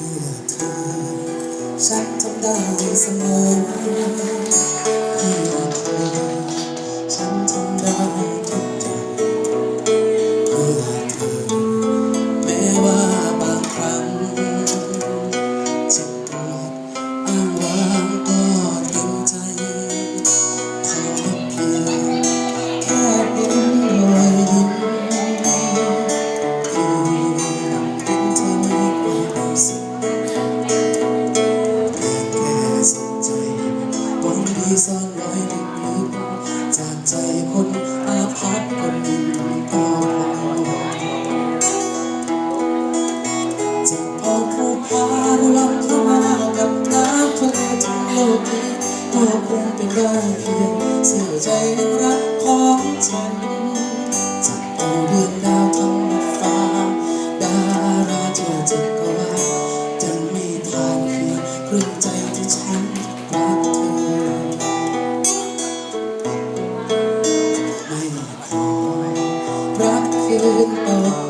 เพื่อเธอฉันทำได้เสมอาคงเป็นได้เพียงสียอใจในรักของฉันจับตัวเรื่องดาวทั้งฟ้า ดาราเธอจะกรวาจะมีทางเพียงครึ่งใจที่ฉันรักเธอไม่ขอรักคืนต่อ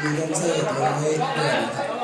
你跟这个ำเ